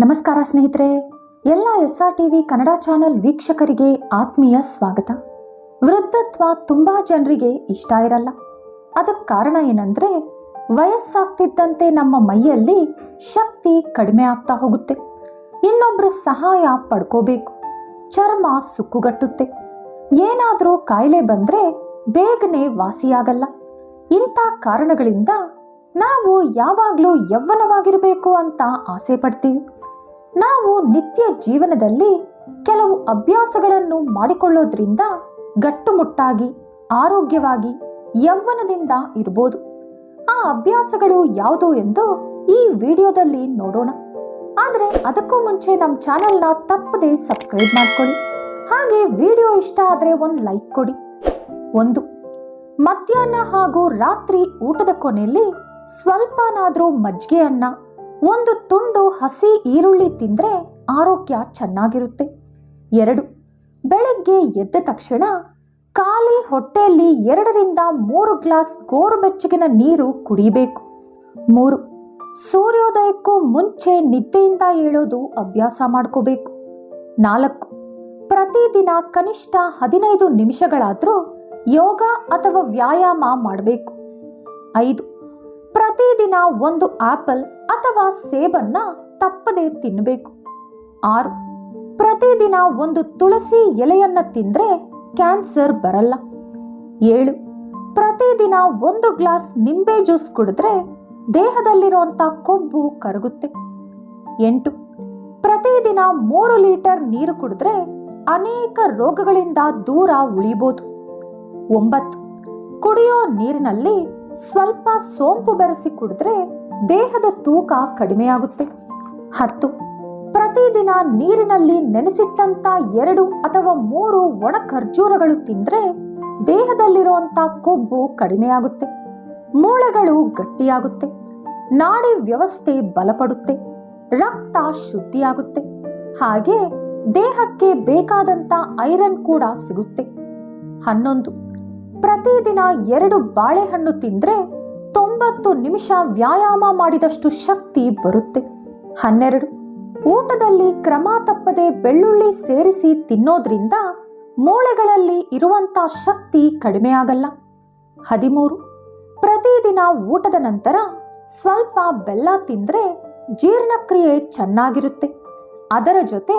ನಮಸ್ಕಾರ ಸ್ನೇಹಿತರೆ, ಎಲ್ಲ S R TV Kannada channel ವೀಕ್ಷಕರಿಗೆ ಆತ್ಮೀಯ ಸ್ವಾಗತ. ವೃದ್ಧತ್ವ ತುಂಬಾ ಜನರಿಗೆ ಇಷ್ಟ ಇರಲ್ಲ. ಅದಕ್ಕೆ ಕಾರಣ ಏನಂದ್ರೆ, ವಯಸ್ಸಾಗ್ತಿದ್ದಂತೆ ನಮ್ಮ ಮೈಯಲ್ಲಿ ಶಕ್ತಿ ಕಡಿಮೆ ಆಗ್ತಾ ಹೋಗುತ್ತೆ. ಇನ್ನೊಬ್ಬರ ಸಹಾಯ ಪಡ್ಕೋಬೇಕು, ಚರ್ಮ ಸುಕ್ಕುಗಟ್ಟುತ್ತೆ. ಏನಾದರೂ ಕಾಯಿಲೆ ಬಂದ್ರೆ ಬೇಗನೆ ವಾಸಿಯಾಗಲ್ಲ. ಇಂಥ ಕಾರಣಗಳಿಂದ ನಾವು ಯಾವಾಗಲೂ ಯೌವನವಾಗಿರಬೇಕು ಅಂತ ಆಸೆ ಪಡ್ತೀವಿ. ನಾವು ನಿತ್ಯ ಜೀವನದಲ್ಲಿ ಕೆಲವು ಅಭ್ಯಾಸಗಳನ್ನು ಮಾಡಿಕೊಳ್ಳೋದ್ರಿಂದ ಗಟ್ಟುಮುಟ್ಟಾಗಿ, ಆರೋಗ್ಯವಾಗಿ ಯೌವನದಿಂದ ಇರ್ಬೋದು. ಆ ಅಭ್ಯಾಸಗಳು ಯಾವುದು ಎಂದು ಈ ವಿಡಿಯೋದಲ್ಲಿ ನೋಡೋಣ. ಆದರೆ ಅದಕ್ಕೂ ಮುಂಚೆ ನಮ್ಮ ಚಾನೆಲ್ನ ತಪ್ಪದೇ ಸಬ್ಸ್ಕ್ರೈಬ್ ಮಾಡ್ಕೊಳ್ಳಿ. ಹಾಗೆ ವಿಡಿಯೋ ಇಷ್ಟ ಆದರೆ ಒಂದು ಲೈಕ್ ಕೊಡಿ. ಒಂದು, ಮಧ್ಯಾಹ್ನ ಹಾಗೂ ರಾತ್ರಿ ಊಟದ ಕೊನೆಯಲ್ಲಿ ಸ್ವಲ್ಪನಾದರೂ ಮಜ್ಜಿಗೆ ಅನ್ನ ಒಂದು ತುಂಡು ಹಸಿ ಈರುಳ್ಳಿ ತಿಂದರೆ ಆರೋಗ್ಯ ಚೆನ್ನಾಗಿರುತ್ತೆ. ಎರಡು, ಬೆಳಗ್ಗೆ ಎದ್ದ ತಕ್ಷಣ ಖಾಲಿ ಹೊಟ್ಟೆಯಲ್ಲಿ ಎರಡರಿಂದ ಮೂರು ಗ್ಲಾಸ್ ಗೋರುಬೆಚ್ಚಗಿನ ನೀರು ಕುಡಿಬೇಕು. ಮೂರು, ಸೂರ್ಯೋದಯಕ್ಕೂ ಮುಂಚೆ ನಿದ್ದೆಯಿಂದ ಏಳೋದು ಅಭ್ಯಾಸ ಮಾಡ್ಕೋಬೇಕು. ನಾಲ್ಕು, ಪ್ರತಿದಿನ ಕನಿಷ್ಠ ಹದಿನೈದು ನಿಮಿಷಗಳಾದರೂ ಯೋಗ ಅಥವಾ ವ್ಯಾಯಾಮ ಮಾಡಬೇಕು. ಐದು, ಪ್ರತಿದಿನ ಒಂದು ಆಪಲ್ ಅಥವಾ ಸೇಬನ್ನ ತಪ್ಪದೆ ತಿನ್ನಬೇಕು ಆರು, ಪ್ರತಿದಿನ ಒಂದು ತುಳಸಿ ಎಲೆಯನ್ನ ತಿಂದ್ರೆ ಕ್ಯಾನ್ಸರ್ ಬರಲ್ಲ. ಏಳು, ಪ್ರತಿದಿನ ಒಂದು ಗ್ಲಾಸ್ ನಿಂಬೆ ಜ್ಯೂಸ್ ಕುಡಿದ್ರೆ ದೇಹದಲ್ಲಿರುವಂಥ ಕೊಬ್ಬು ಕರಗುತ್ತೆ. ಎಂಟು, ಪ್ರತಿದಿನ ಮೂರು ಲೀಟರ್ ನೀರು ಕುಡಿದ್ರೆ ಅನೇಕ ರೋಗಗಳಿಂದ ದೂರ ಉಳಿಬೋದು. ಒಂಬತ್ತು, ಕುಡಿಯೋ ನೀರಿನಲ್ಲಿ ಸ್ವಲ್ಪ ಸೋಂಪು ಬೆರೆಸಿ ಕುಡಿದ್ರೆ ದೇಹದ ತೂಕ ಕಡಿಮೆಯಾಗುತ್ತೆ. ಹತ್ತು, ಪ್ರತಿದಿನ ನೀರಿನಲ್ಲಿ ನೆನೆಸಿಟ್ಟಂತ ಎರಡು ಅಥವಾ ಮೂರು ಒಣ ಖರ್ಜೂರಗಳು ತಿಂದ್ರೆ ದೇಹದಲ್ಲಿರುವಂತ ಕೊಬ್ಬು ಕಡಿಮೆಯಾಗುತ್ತೆ. ಮೂಳೆಗಳು ಗಟ್ಟಿಯಾಗುತ್ತೆ. ನಾಡಿ ವ್ಯವಸ್ಥೆ ಬಲಪಡುತ್ತೆ. ರಕ್ತ ಶುದ್ಧಿಯಾಗುತ್ತೆ. ಹಾಗೆ ದೇಹಕ್ಕೆ ಬೇಕಾದಂತ ಐರನ್ ಕೂಡ ಸಿಗುತ್ತೆ. ಹನ್ನೊಂದು, ಪ್ರತಿದಿನ ಎರಡು ಬಾಳೆಹಣ್ಣು ತಿಂದ್ರೆ ತೊಂಬತ್ತು ನಿಮಿಷ ವ್ಯಾಯಾಮ ಮಾಡಿದಷ್ಟು ಶಕ್ತಿ ಬರುತ್ತೆ. ಹನ್ನೆರಡು, ಊಟದಲ್ಲಿ ಕ್ರಮ ತಪ್ಪದೆ ಬೆಳ್ಳುಳ್ಳಿ ಸೇರಿಸಿ ತಿನ್ನೋದ್ರಿಂದ ಮೂಳೆಗಳಲ್ಲಿ ಇರುವಂತ ಶಕ್ತಿ ಕಡಿಮೆ ಆಗಲ್ಲ. ಹದಿಮೂರು, ಪ್ರತಿದಿನ ಊಟದ ನಂತರ ಸ್ವಲ್ಪ ಬೆಲ್ಲ ತಿಂದ್ರೆ ಜೀರ್ಣಕ್ರಿಯೆ ಚೆನ್ನಾಗಿರುತ್ತೆ. ಅದರ ಜೊತೆ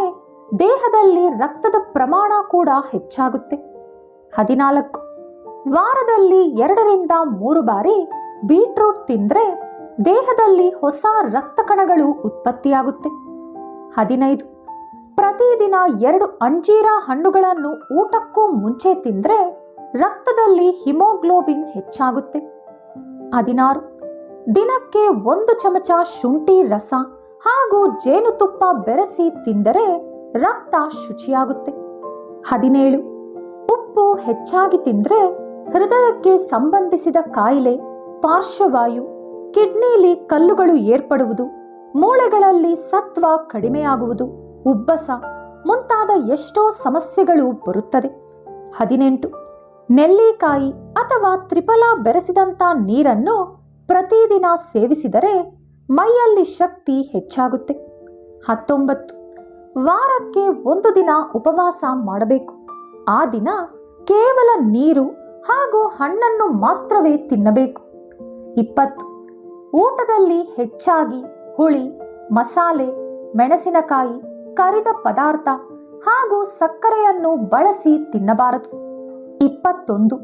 ದೇಹದಲ್ಲಿ ರಕ್ತದ ಪ್ರಮಾಣ ಕೂಡ ಹೆಚ್ಚಾಗುತ್ತೆ. ಹದಿನಾಲ್ಕು, ವಾರದಲ್ಲಿ ಎರಡರಿಂದ ಮೂರು ಬಾರಿ ಬೀಟ್ರೂಟ್ ತಿಂದ್ರೆ ದೇಹದಲ್ಲಿ ಹೊಸ ರಕ್ತ ಕಣಗಳು ಉತ್ಪತ್ತಿಯಾಗುತ್ತೆ. ಹದಿನೈದು, ಪ್ರತಿದಿನ ಎರಡು ಅಂಜೀರ ಹಣ್ಣುಗಳನ್ನು ಊಟಕ್ಕೂ ಮುಂಚೆ ತಿಂದ್ರೆ ರಕ್ತದಲ್ಲಿ ಹಿಮೋಗ್ಲೋಬಿನ್ ಹೆಚ್ಚಾಗುತ್ತೆ. ಹದಿನಾರು, ದಿನಕ್ಕೆ ಒಂದು ಚಮಚ ಶುಂಠಿ ರಸ ಹಾಗೂ ಜೇನುತುಪ್ಪ ಬೆರೆಸಿ ತಿಂದರೆ ರಕ್ತ ಶುಚಿಯಾಗುತ್ತೆ. ಹದಿನೇಳು, ಉಪ್ಪು ಹೆಚ್ಚಾಗಿ ತಿಂದ್ರೆ ಹೃದಯಕ್ಕೆ ಸಂಬಂಧಿಸಿದ ಕಾಯಿಲೆ ಪಾರ್ಶ್ವವಾಯು ಕಿಡ್ನಿಲಿ ಕಲ್ಲುಗಳು ಏರ್ಪಡುವುದು, ಮೂಳೆಗಳಲ್ಲಿ ಸತ್ವ ಕಡಿಮೆಯಾಗುವುದು, ಉಬ್ಬಸ ಮುಂತಾದ ಎಷ್ಟೋ ಸಮಸ್ಯೆಗಳು ಬರುತ್ತದೆ. ಹದಿನೆಂಟು, ನೆಲ್ಲಿಕಾಯಿ ಅಥವಾ ತ್ರಿಫಲ ಬೆರೆಸಿದಂಥ ನೀರನ್ನು ಪ್ರತಿದಿನ ಸೇವಿಸಿದರೆ ಮೈಯಲ್ಲಿ ಶಕ್ತಿ ಹೆಚ್ಚಾಗುತ್ತೆ. ಹತ್ತೊಂಬತ್ತು, ವಾರಕ್ಕೆ ಒಂದು ದಿನ ಉಪವಾಸ ಮಾಡಬೇಕು. ಆ ದಿನ ಕೇವಲ ನೀರು ಹಾಗೂ ಹಣ್ಣನ್ನು ಮಾತ್ರವೇ ತಿನ್ನಬೇಕು. ಇಪ್ಪತ್ತು. ಊಟದಲ್ಲಿ ಹೆಚ್ಚಾಗಿ ಹುಳಿ, ಮಸಾಲೆ, ಮೆಣಸಿನಕಾಯಿ, ಕರಿದ ಪದಾರ್ಥ ಹಾಗೂ ಸಕ್ಕರೆಯನ್ನು ಬಳಸಿ ತಿನ್ನಬಾರದು. ಇಪ್ಪತ್ತೊಂದು.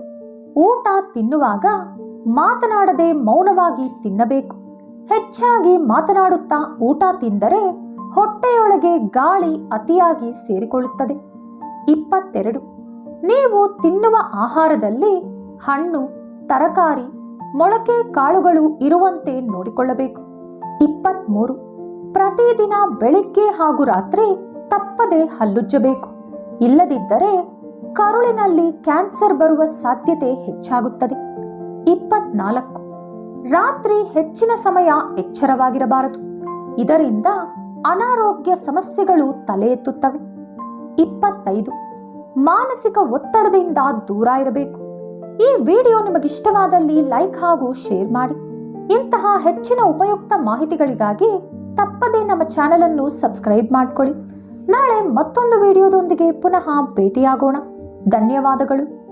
ಊಟ ತಿನ್ನುವಾಗ ಮಾತನಾಡದೆ ಮೌನವಾಗಿ ತಿನ್ನಬೇಕು. ಹೆಚ್ಚಾಗಿ ಮಾತನಾಡುತ್ತಾ ಊಟ ತಿಂದರೆ ಹೊಟ್ಟೆಯೊಳಗೆ ಗಾಳಿ ಅತಿಯಾಗಿ ಸೇರಿಕೊಳ್ಳುತ್ತದೆ. ಇಪ್ಪತ್ತೆರಡು. ನೀವು ತಿನ್ನುವ ಆಹಾರದಲ್ಲಿ ಹಣ್ಣು, ತರಕಾರಿ ಮೊಳಕೆ ಕಾಳುಗಳು ಇರುವಂತೆ ನೋಡಿಕೊಳ್ಳಬೇಕು. ಇಪ್ಪತ್ತ್ಮೂರು ಪ್ರತಿದಿನ ಬೆಳಿಗ್ಗೆ ಹಾಗೂ ರಾತ್ರಿ ತಪ್ಪದೆ ಹಲ್ಲುಜ್ಜಬೇಕು. ಇಲ್ಲದಿದ್ದರೆ ಕರುಳಿನಲ್ಲಿ ಕ್ಯಾನ್ಸರ್ ಬರುವ ಸಾಧ್ಯತೆ ಹೆಚ್ಚಾಗುತ್ತದೆ. ಇಪ್ಪತ್ನಾಲ್ಕು. ರಾತ್ರಿ ಹೆಚ್ಚಿನ ಸಮಯ ಎಚ್ಚರವಾಗಿರಬಾರದು. ಇದರಿಂದ ಅನಾರೋಗ್ಯ ಸಮಸ್ಯೆಗಳು ತಲೆ ಎತ್ತುತ್ತವೆ. ಇಪ್ಪತ್ತೈದು. ಮಾನಸಿಕ ಒತ್ತಡದಿಂದ ದೂರ ಇರಬೇಕು. ಈ ವಿಡಿಯೋ ನಿಮಗಿಷ್ಟವಾದಲ್ಲಿ ಲೈಕ್ ಹಾಗೂ ಶೇರ್ ಮಾಡಿ. ಇಂತಹ ಹೆಚ್ಚಿನ ಉಪಯುಕ್ತ ಮಾಹಿತಿಗಳಿಗಾಗಿ ತಪ್ಪದೇ ನಮ್ಮ ಚಾನೆಲ್ ಅನ್ನು ಸಬ್ಸ್ಕ್ರೈಬ್ ಮಾಡಿಕೊಳ್ಳಿ. ನಾಳೆ ಮತ್ತೊಂದು ವಿಡಿಯೋದೊಂದಿಗೆ ಪುನಃ ಭೇಟಿಯಾಗೋಣ. ಧನ್ಯವಾದಗಳು.